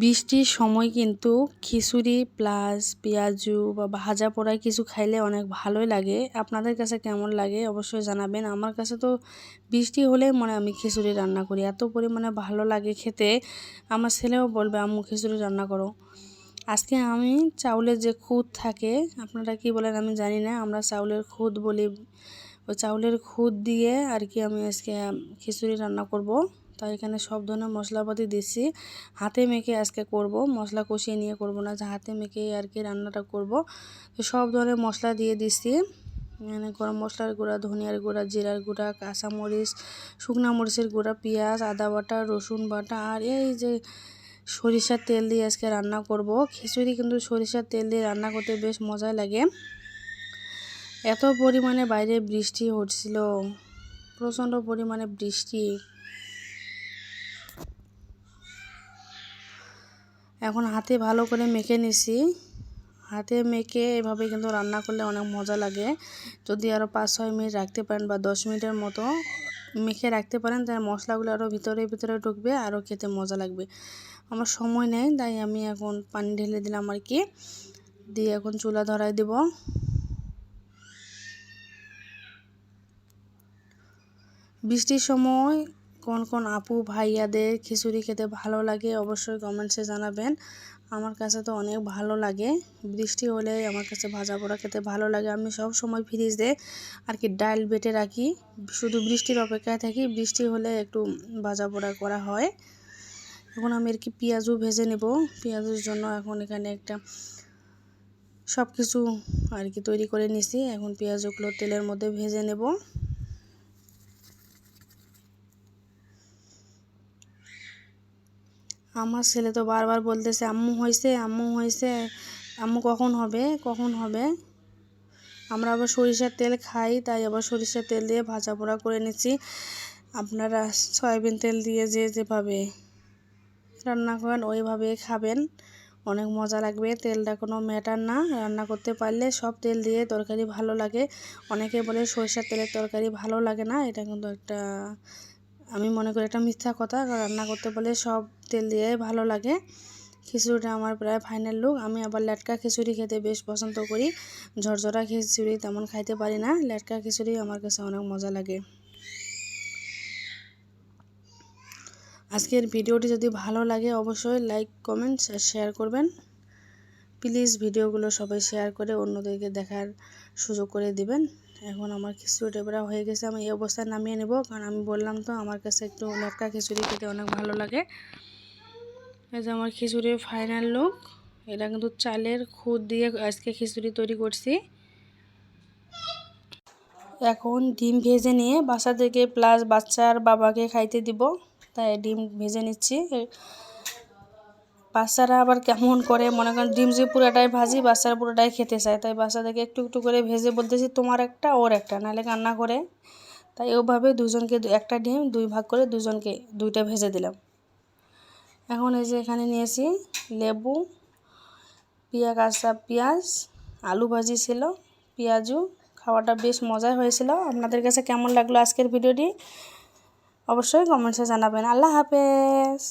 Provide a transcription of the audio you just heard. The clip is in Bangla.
বৃষ্টির সময় কিন্তু খিচুড়ি প্লাস পেঁয়াজু বা ভাজা পোড়াই কিছু খাইলে অনেক ভালোই লাগে। আপনাদের কাছে কেমন লাগে অবশ্যই জানাবেন। আমার কাছে তো বৃষ্টি হলে মনে আমি খিচুড়ি রান্না করি। এত পরিমাণে ভালো লাগে খেতে। আমার ছেলেও বলবে, আম্মু, খিচুড়ি রান্না করো। আজকে আমি চাউলের যে খুদ থাকে, আপনারা কি বলেন আমি জানি না। আমরা চাউলের খুদ বলি। ওই চাউলের খুদ দিয়ে আর কি আমি আজকে খিচুড়ি রান্না করব। তাই এখানে সব ধরনের মশলাপাতি দিচ্ছি হাতে মেখে আজকে করব, মশলা কষিয়ে নিয়ে করব না, যে হাতে মেখে আর কি রান্নাটা করব। তো সব ধরনের মশলা দিয়ে দিচ্ছি মানে গরম মশলার গুঁড়া, ধনিয়ার গুঁড়া, জিরার গুঁড়া, কাঁচামরিচ, শুকনা মরিচের গুঁড়া, পেঁয়াজ, আদা বাটা, রসুন বাটা, আর এই যে সরিষার তেল দিয়ে আজকে রান্না করব। খিচুড়ি কিন্তু সরিষার তেল দিয়ে রান্না করতে বেশ মজা লাগে। এত পরিমাণে বাইরে বৃষ্টি হচ্ছিল, প্রচণ্ড পরিমাণে বৃষ্টি। এখন হাতে ভালো করে মেখে নিছি। হাতে মেখে এভাবে কিন্তু রান্না করলে অনেক মজা লাগে। যদি আরও পাঁচ ছয় মিনিট রাখতে পারেন বা দশ মিনিটের মতো মেখে রাখতে পারেন, তাহলে মশলাগুলো আরও ভিতরে ভিতরে ঢুকবে আরও খেতে মজা লাগবে। আমার সময় নেই, তাই আমি এখন পানি ঢেলে দিলাম আর কি। দিয়ে এখন চুলা ধরাই দেব। বৃষ্টির সময় কোন কোন আপু ভাইয়াদের খিচুড়ি খেতে ভালো লাগে অবশ্যই কমেন্টসে জানাবেন। আমার কাছে তো অনেক ভালো লাগে। বৃষ্টি হলে আমার কাছে ভাজা পোড়া খেতে ভালো লাগে। আমি সব সময় ফ্রিজ ফ্রিজে আর কি ডাল বেটে রাখি। শুধু বৃষ্টির অপেক্ষায় থাকি। বৃষ্টি হলে একটু ভাজা পোড়া করা হয়। এখন আমি আর কি পেঁয়াজও ভেজে নেব। পেঁয়াজের জন্য এখন এখানে একটা সব কিছু আর কি তৈরি করে নিছি। এখন পেঁয়াজগুলো তেলের মধ্যে ভেজে নেব। আমার ছেলে তো বারবার বলতেছে, আম্মু হয়েছে আম্মু হয়েছে আম্মু কখন হবে? কখন হবে? আমরা আবার সরিষার তেল খাই, তাই আবার সরিষার তেল দিয়ে ভাজা পোড়া করে নিচ্ছি। আপনারা সয়াবিন তেল দিয়ে যে যেভাবে রান্না করেন, ওইভাবে খাবেন। অনেক মজা লাগবে। তেলটা কোনো ম্যাটার না। রান্না করতে পারলে সব তেল দিয়ে তরকারি ভালো লাগে। অনেকে বলে সরিষার তেলের তরকারি ভালো লাগে না, এটা কিন্তু একটা আমি মনে করি একটা মিথ্যা কথা। রান্না করতে বলে সব তেল দিয়ে ভালো লাগে। খিচুড়িটা আমার প্রায় ফাইনাল লুক আমি আবার লেটকা খিচুড়ি খেতে বেশ পছন্দ করি। ঝরঝরা খিচুড়ি তেমন খাইতে পারি না। লেটকা খিচুড়ি আমার কাছে অনেক মজা লাগে। আজকের ভিডিওটি যদি ভালো লাগে অবশ্যই লাইক কমেন্টস শেয়ার করবেন। প্লিজ ভিডিওগুলো সবাই শেয়ার করে অন্যদেরকে দেখার সুযোগ করে দিবেন। এখন আমার খিচুড়ি টেবরা হয়ে গেছে, আমি এই অবস্থায় নামিয়ে নেব। কারণ আমি বললাম তো, আমার কাছে একটু লেটকা খিচুড়ি খেতে অনেক ভালো লাগে। এই যে আমার খিচুড়ির ফাইনাল লুক এটা কিন্তু চালের খুদ দিয়ে আজকে খিচুড়ি তৈরি করছি। এখন ডিম ভেজে নিয়ে বাসা থেকে প্লাস বাচ্চার বাবাকে খাইতে দিব, তাই ডিম ভেজে নিচ্ছি। বাচ্চারা আবার কেমন করে, মনে করেন ডিম যে পুরোটাই ভাজি, বাচ্চারা পুরোটাই খেতে চায়। তাই বাচ্চাদেরকে একটু একটু করে ভেজে বলতেছি, তোমার একটা, ওর একটা। নাহলে কান্না করে। তাই ওভাবে দুজনকে একটা ডিম, দুই ভাগ করে দুজনকে দুইটা ভেজে দিলাম। এখন এই যে এখানে নিয়েছি লেবু পিয়া কাঁচা পেঁয়াজ, আলু ভাজি ছিল, পেঁয়াজু। খাওয়াটা বেশ মজাই হয়েছিল। আপনাদের কাছে কেমন লাগল আজকের ভিডিওটি? অবশ্যই কমেন্টসে জানাবেন। আল্লাহ হাফেজ।